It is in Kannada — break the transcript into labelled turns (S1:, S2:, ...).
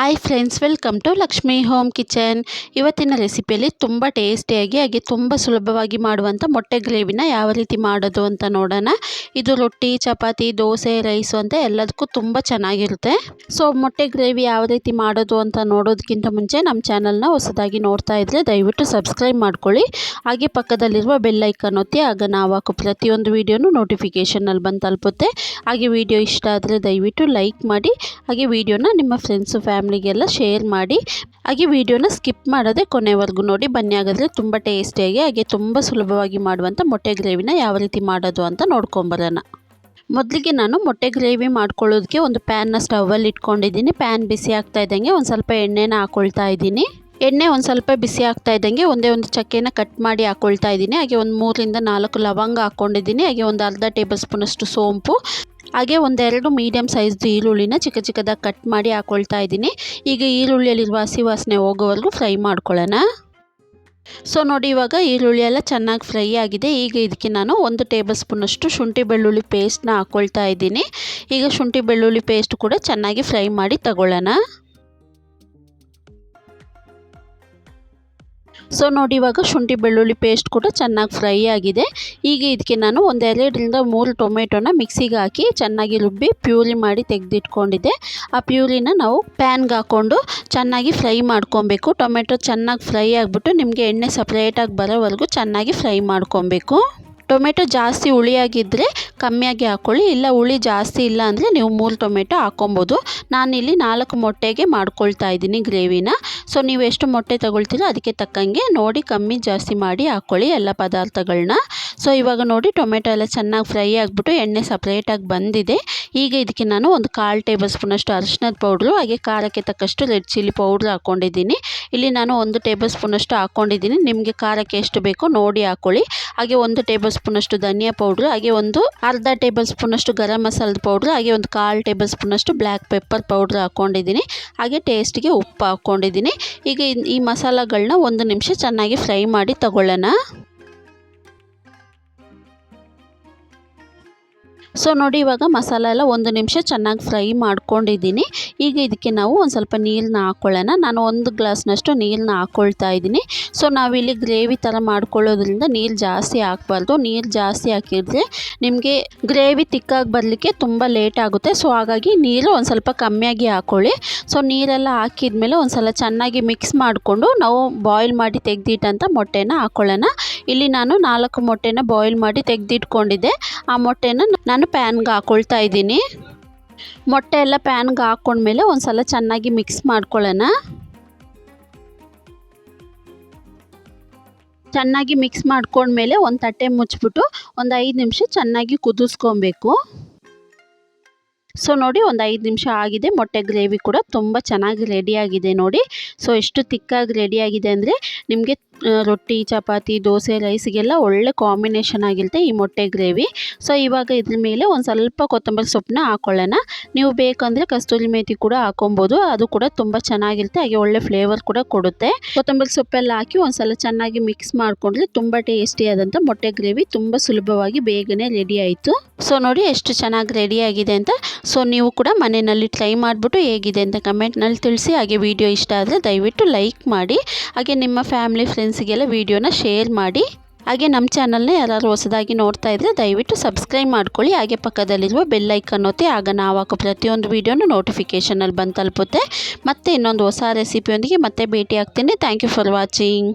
S1: Hi friends welcome to Lakshmi home kitchen ಇವತ್ತಿನ ರೆಸಿಪಿಯಲ್ಲಿ ತುಂಬ ಟೇಸ್ಟಿಯಾಗಿ ಹಾಗೆ ತುಂಬ ಸುಲಭವಾಗಿ ಮಾಡುವಂಥ ಮೊಟ್ಟೆ ಗ್ರೇವಿನ ಯಾವ ರೀತಿ ಮಾಡೋದು ಅಂತ ನೋಡೋಣ. ಇದು ರೊಟ್ಟಿ, ಚಪಾತಿ, ದೋಸೆ ರೈಸು ಅಂತ ಎಲ್ಲದಕ್ಕೂ ತುಂಬ ಚೆನ್ನಾಗಿರುತ್ತೆ. ಸೊ ಮೊಟ್ಟೆ ಗ್ರೇವಿ ಯಾವ ರೀತಿ ಮಾಡೋದು ಅಂತ ನೋಡೋದಕ್ಕಿಂತ ಮುಂಚೆ ನಮ್ಮ ಚಾನಲ್ನ ಹೊಸದಾಗಿ ನೋಡ್ತಾ ಇದ್ದರೆ ದಯವಿಟ್ಟು ಸಬ್ಸ್ಕ್ರೈಬ್ ಮಾಡ್ಕೊಳ್ಳಿ. ಹಾಗೆ ಪಕ್ಕದಲ್ಲಿರುವ ಬೆಲ್ಲೈಕನ್ ಒತ್ತಿ, ಆಗ ನಾವು ಹಾಕೋ ಪ್ರತಿಯೊಂದು ವೀಡಿಯೋನು ನೋಟಿಫಿಕೇಷನಲ್ಲಿ ಬಂದು ತಲುಪುತ್ತೆ. ಹಾಗೆ ವಿಡಿಯೋ ಇಷ್ಟ ಆದರೆ ದಯವಿಟ್ಟು ಲೈಕ್ ಮಾಡಿ. ಹಾಗೆ ವಿಡಿಯೋನ ನಿಮ್ಮ ಫ್ರೆಂಡ್ಸು ಫ್ಯಾಮ್ಲಿಗೆಲ್ಲ ಶೇರ್ ಮಾಡಿ, ಹಾಗೆ ವಿಡಿಯೋನ ಸ್ಕಿಪ್ ಮಾಡೋದೇ ಕೊನೆವರೆಗೂ ನೋಡಿ. ಬನ್ನಿ, ಹಾಗಾದರೆ ತುಂಬ ಟೇಸ್ಟಿಯಾಗಿ, ಹಾಗೆ ತುಂಬ ಸುಲಭವಾಗಿ ಮಾಡುವಂಥ ಮೊಟ್ಟೆ ಗ್ರೇವಿನ ಯಾವ ರೀತಿ ಮಾಡೋದು ಅಂತ ನೋಡ್ಕೊಂಬರೋಣ. ಮೊದಲಿಗೆ ನಾನು ಮೊಟ್ಟೆ ಗ್ರೇವಿ ಮಾಡ್ಕೊಳ್ಳೋದಕ್ಕೆ ಒಂದು ಪ್ಯಾನ್ನ ಸ್ಟವಲ್ಲಿ ಇಟ್ಕೊಂಡಿದ್ದೀನಿ. ಪ್ಯಾನ್ ಬಿಸಿ ಆಗ್ತಾ ಇದ್ದಂಗೆ ಒಂದು ಸ್ವಲ್ಪ ಎಣ್ಣೆನ ಹಾಕ್ಕೊಳ್ತಾ ಇದ್ದೀನಿ. ಎಣ್ಣೆ ಒಂದು ಸ್ವಲ್ಪ ಬಿಸಿ ಆಗ್ತಾ ಇದ್ದಂಗೆ ಒಂದೇ ಒಂದು ಚಕ್ಕೆನ ಕಟ್ ಮಾಡಿ ಹಾಕ್ಕೊಳ್ತಾ ಇದ್ದೀನಿ. ಹಾಗೆ ಒಂದು ಮೂರರಿಂದ ನಾಲ್ಕು ಲವಂಗ ಹಾಕ್ಕೊಂಡಿದ್ದೀನಿ ಹಾಗೆ ಒಂದು ಅರ್ಧ ಟೇಬಲ್ ಸ್ಪೂನಷ್ಟು ಸೋಂಪು. ಹಾಗೆ ಒಂದೆರಡು ಮೀಡಿಯಮ್ ಸೈಜ್ದು ಈರುಳ್ಳಿನ ಚಿಕ್ಕ ಚಿಕ್ಕದಾಗಿ ಕಟ್ ಮಾಡಿ ಹಾಕ್ಕೊಳ್ತಾ ಇದ್ದೀನಿ. ಈಗ ಈರುಳ್ಳಿಯಲ್ಲಿರುವ ಹಸಿ ವಾಸನೆ ಹೋಗೋವರೆಗೂ ಫ್ರೈ ಮಾಡ್ಕೊಳ್ಳೋಣ. ಸೊ ನೋಡಿ ಇವಾಗ ಈರುಳ್ಳಿ ಎಲ್ಲ ಚೆನ್ನಾಗಿ ಫ್ರೈ ಆಗಿದೆ. ಈಗ ಇದಕ್ಕೆ ನಾನು ಒಂದು ಟೇಬಲ್ ಸ್ಪೂನಷ್ಟು ಶುಂಠಿ ಬೆಳ್ಳುಳ್ಳಿ ಪೇಸ್ಟ್ನ ಹಾಕ್ಕೊಳ್ತಾ ಇದ್ದೀನಿ. ಈಗ ಶುಂಠಿ ಬೆಳ್ಳುಳ್ಳಿ ಪೇಸ್ಟ್ ಕೂಡ ಚೆನ್ನಾಗಿ ಫ್ರೈ ಮಾಡಿ ತಗೊಳ್ಳೋಣ. ಸೊ ನೋಡಿ ಇವಾಗ ಶುಂಠಿ ಬೆಳ್ಳುಳ್ಳಿ ಪೇಸ್ಟ್ ಕೂಡ ಚೆನ್ನಾಗಿ ಫ್ರೈ ಆಗಿದೆ. ಈಗ ಇದಕ್ಕೆ ನಾನು ಒಂದು ಎರಡರಿಂದ ಮೂರು ಟೊಮೆಟೊನ ಮಿಕ್ಸಿಗೆ ಹಾಕಿ ಚೆನ್ನಾಗಿ ರುಬ್ಬಿ ಪ್ಯೂರಿ ಮಾಡಿ ತೆಗೆದಿಟ್ಕೊಂಡಿದ್ದೆ. ಆ ಪ್ಯೂರಿನ ನಾವು ಪ್ಯಾನ್ಗೆ ಹಾಕ್ಕೊಂಡು ಚೆನ್ನಾಗಿ ಫ್ರೈ ಮಾಡ್ಕೊಬೇಕು. ಟೊಮೆಟೊ ಚೆನ್ನಾಗಿ ಫ್ರೈ ಆಗಿಬಿಟ್ಟು ನಿಮಗೆ ಎಣ್ಣೆ ಸಪ್ರೇಟಾಗಿ ಬರೋವರೆಗೂ ಚೆನ್ನಾಗಿ ಫ್ರೈ ಮಾಡ್ಕೊಬೇಕು. ಟೊಮೆಟೊ ಜಾಸ್ತಿ ಹುಳಿಯಾಗಿದ್ದರೆ ಕಮ್ಮಿಯಾಗಿ ಹಾಕ್ಕೊಳ್ಳಿ ಇಲ್ಲ ಹುಳಿ ಜಾಸ್ತಿ ಇಲ್ಲ ಅಂದರೆ ನೀವು ಮೂರು ಟೊಮೆಟೊ ಹಾಕ್ಕೊಬೋದು ನಾನಿಲ್ಲಿ ನಾಲ್ಕು ಮೊಟ್ಟೆಗೆ ಮಾಡ್ಕೊಳ್ತಾ ಇದ್ದೀನಿ ಗ್ರೇವಿನ. ಸೊ ನೀವು ಎಷ್ಟು ಮೊಟ್ಟೆ ತಗೊಳ್ತೀರೋ ಅದಕ್ಕೆ ತಕ್ಕಂಗೆ ನೋಡಿ, ಕಮ್ಮಿ ಜಾಸ್ತಿ ಮಾಡಿ ಹಾಕ್ಕೊಳ್ಳಿ ಎಲ್ಲ ಪದಾರ್ಥಗಳನ್ನ ಸೊ ಇವಾಗ ನೋಡಿ ಟೊಮೆಟೊ ಎಲ್ಲ ಚೆನ್ನಾಗಿ ಫ್ರೈ ಆಗಿಬಿಟ್ಟು ಎಣ್ಣೆ ಸಪ್ರೇಟಾಗಿ ಬಂದಿದೆ. ಈಗ ಇದಕ್ಕೆ ನಾನು ಒಂದು ಕಾಲು ಟೇಬಲ್ ಸ್ಪೂನಷ್ಟು ಅರಿಶಿನದ ಪೌಡ್ರು ಹಾಗೆ ಖಾರಕ್ಕೆ ತಕ್ಕಷ್ಟು ರೆಡ್ ಚಿಲ್ಲಿ ಪೌಡ್ರ್ ಹಾಕ್ಕೊಂಡಿದ್ದೀನಿ ಇಲ್ಲಿ ನಾನು ಒಂದು ಟೇಬಲ್ ಸ್ಪೂನಷ್ಟು ಹಾಕ್ಕೊಂಡಿದ್ದೀನಿ ನಿಮಗೆ ಖಾರಕ್ಕೆ ಎಷ್ಟು ಬೇಕೋ ನೋಡಿ ಹಾಕ್ಕೊಳ್ಳಿ ಹಾಗೆ ಒಂದು ಟೇಬಲ್ ಸ್ಪೂನಷ್ಟು ಧನಿಯಾ ಪೌಡ್ರು ಹಾಗೆ ಒಂದು ಅರ್ಧ ಟೇಬಲ್ ಸ್ಪೂನಷ್ಟು ಗರಂ ಮಸಾಲದ ಪೌಡ್ರು ಹಾಗೆ ಒಂದು ಕಾಲು ಟೇಬಲ್ ಸ್ಪೂನಷ್ಟು ಬ್ಲ್ಯಾಕ್ ಪೆಪ್ಪರ್ ಪೌಡ್ರ್ ಹಾಕ್ಕೊಂಡಿದ್ದೀನಿ ಹಾಗೆ ಟೇಸ್ಟಿಗೆ ಉಪ್ಪು ಹಾಕ್ಕೊಂಡಿದ್ದೀನಿ ಈಗ ಈ ಮಸಾಲಗಳನ್ನ ಒಂದು ನಿಮಿಷ ಚೆನ್ನಾಗಿ ಫ್ರೈ ಮಾಡಿ ತಗೊಳ್ಳೋಣ. ಸೊ ನೋಡಿ ಇವಾಗ ಮಸಾಲ ಎಲ್ಲ ಒಂದು ನಿಮಿಷ ಚೆನ್ನಾಗಿ ಫ್ರೈ ಮಾಡ್ಕೊಂಡಿದ್ದೀನಿ. ಈಗ ಇದಕ್ಕೆ ನಾವು ಒಂದು ಸ್ವಲ್ಪ ನೀರನ್ನ ಹಾಕ್ಕೊಳ್ಳೋಣ ನಾನು ಒಂದು ಗ್ಲಾಸ್ನಷ್ಟು ನೀರನ್ನ ಹಾಕ್ಕೊಳ್ತಾ ಇದ್ದೀನಿ. ಸೊ ನಾವಿಲ್ಲಿ ಗ್ರೇವಿ ಥರ ಮಾಡ್ಕೊಳ್ಳೋದ್ರಿಂದ ನೀರು ಜಾಸ್ತಿ ಹಾಕ್ಬಾರ್ದು ನೀರು ಜಾಸ್ತಿ ಹಾಕಿದ್ರೆ ನಿಮಗೆ ಗ್ರೇವಿ ತಿಕ್ಕಾಗಿ ಬರಲಿಕ್ಕೆ ತುಂಬ ಲೇಟ್ ಆಗುತ್ತೆ. ಸೊ ಹಾಗಾಗಿ ನೀರು ಒಂದು ಸ್ವಲ್ಪ ಕಮ್ಮಿಯಾಗಿ ಹಾಕ್ಕೊಳ್ಳಿ ಸೊ ನೀರೆಲ್ಲ ಹಾಕಿದ್ಮೇಲೆ ಒಂದು ಸಲ ಚೆನ್ನಾಗಿ ಮಿಕ್ಸ್ ಮಾಡಿಕೊಂಡು ನಾವು ಬಾಯ್ಲ್ ಮಾಡಿ ತೆಗೆದಿಟ್ಟಂಥ ಮೊಟ್ಟೆನ ಹಾಕ್ಕೊಳ್ಳೋಣ ಇಲ್ಲಿ ನಾನು ನಾಲ್ಕು ಮೊಟ್ಟೆನ ಬಾಯ್ಲ್ ಮಾಡಿ ತೆಗೆದಿಟ್ಕೊಂಡಿದ್ದೆ. ಆ ಮೊಟ್ಟೆನ ನಾನು ಪ್ಯಾನ್ಗೆ ಹಾಕ್ಕೊಳ್ತಾ ಇದ್ದೀನಿ. ಮೊಟ್ಟೆ ಎಲ್ಲ ಪ್ಯಾನ್ಗೆ ಹಾಕ್ಕೊಂಡ್ಮೇಲೆ ಒಂದು ಸಲ ಚೆನ್ನಾಗಿ ಮಿಕ್ಸ್ ಮಾಡ್ಕೊಳ್ಳೋಣ. ಚೆನ್ನಾಗಿ ಮಿಕ್ಸ್ ಮಾಡ್ಕೊಂಡ್ಮೇಲೆ ಒಂದು ತಟ್ಟೆ ಮುಚ್ಚಿಬಿಟ್ಟು ಒಂದು ಐದು ನಿಮಿಷ ಚೆನ್ನಾಗಿ ಕುದಿಸ್ಕೊಬೇಕು. ಸೊ ನೋಡಿ ಒಂದು ಐದು ನಿಮಿಷ ಆಗಿದೆ. ಮೊಟ್ಟೆ ಗ್ರೇವಿ ಕೂಡ ತುಂಬ ಚೆನ್ನಾಗಿ ರೆಡಿಯಾಗಿದೆ ನೋಡಿ. ಸೊ ಎಷ್ಟು ತಿಕ್ಕಾಗಿ ರೆಡಿಯಾಗಿದೆ ಅಂದರೆ ನಿಮಗೆ ರೊಟ್ಟಿ, ಚಪಾತಿ, ದೋಸೆ ರೈಸ್ಗೆಲ್ಲ ಒಳ್ಳೆ ಕಾಂಬಿನೇಷನ್ ಆಗಿರುತ್ತೆ ಈ ಮೊಟ್ಟೆ ಗ್ರೇವಿ ಸೊ ಇವಾಗ ಇದ್ರ ಮೇಲೆ ಒಂದು ಸ್ವಲ್ಪ ಕೊತ್ತಂಬರಿ ಸೊಪ್ಪನ್ನ ಹಾಕ್ಕೊಳ್ಳೋಣ ನೀವು ಬೇಕಂದರೆ ಕಸ್ತೂರಿ ಮೇಥಿ ಕೂಡ ಹಾಕೊಬೋದು. ಅದು ಕೂಡ ತುಂಬ ಚೆನ್ನಾಗಿರುತ್ತೆ. ಹಾಗೆ ಒಳ್ಳೆ ಫ್ಲೇವರ್ ಕೂಡ ಕೊಡುತ್ತೆ. ಕೊತ್ತಂಬರಿ ಸೊಪ್ಪೆಲ್ಲ ಹಾಕಿ ಒಂದ್ಸಲ ಚೆನ್ನಾಗಿ ಮಿಕ್ಸ್ ಮಾಡಿಕೊಂಡ್ರೆ ತುಂಬ ಟೇಸ್ಟಿಯಾದಂಥ ಮೊಟ್ಟೆ ಗ್ರೇವಿ ತುಂಬ ಸುಲಭವಾಗಿ ಬೇಗನೆ ರೆಡಿ ಆಯಿತು. ಸೊ ನೋಡಿ ಎಷ್ಟು ಚೆನ್ನಾಗಿ ರೆಡಿ ಆಗಿದೆ ಅಂತ. ಸೊ ನೀವು ಕೂಡ ಮನೆಯಲ್ಲಿ ಟ್ರೈ ಮಾಡಿಬಿಟ್ಟು ಹೇಗಿದೆ ಅಂತ ಕಮೆಂಟ್ನಲ್ಲಿ ತಿಳಿಸಿ. ಹಾಗೆ ವಿಡಿಯೋ ಇಷ್ಟ ಆದರೆ ದಯವಿಟ್ಟು ಲೈಕ್ ಮಾಡಿ. ಹಾಗೆ ನಿಮ್ಮ ಫ್ಯಾಮಿಲಿ ಫ್ರೆಂಡ್ಸಿಗೆಲ್ಲ ವೀಡಿಯೋನ ಶೇರ್ ಮಾಡಿ. ಹಾಗೆ ನಮ್ಮ ಚಾನಲ್ನ ಯಾರು ಹೊಸದಾಗಿ ನೋಡ್ತಾ ಇದ್ದರೆ ದಯವಿಟ್ಟು ಸಬ್ಸ್ಕ್ರೈಬ್ ಮಾಡ್ಕೊಳ್ಳಿ. ಹಾಗೆ ಪಕ್ಕದಲ್ಲಿರುವ ಬೆಲ್ಲೈಕನ್ ಒತ್ತಿ, ಆಗ ನಾವು ಹಾಕೋ ಪ್ರತಿಯೊಂದು ವೀಡಿಯೋನು ನೋಟಿಫಿಕೇಷನಲ್ಲಿ ಬಂದು ತಲುಪುತ್ತೆ. ಮತ್ತು ಇನ್ನೊಂದು ಹೊಸ ರೆಸಿಪಿಯೊಂದಿಗೆ ಮತ್ತೆ ಭೇಟಿ ಆಗ್ತೀನಿ. Thank you for watching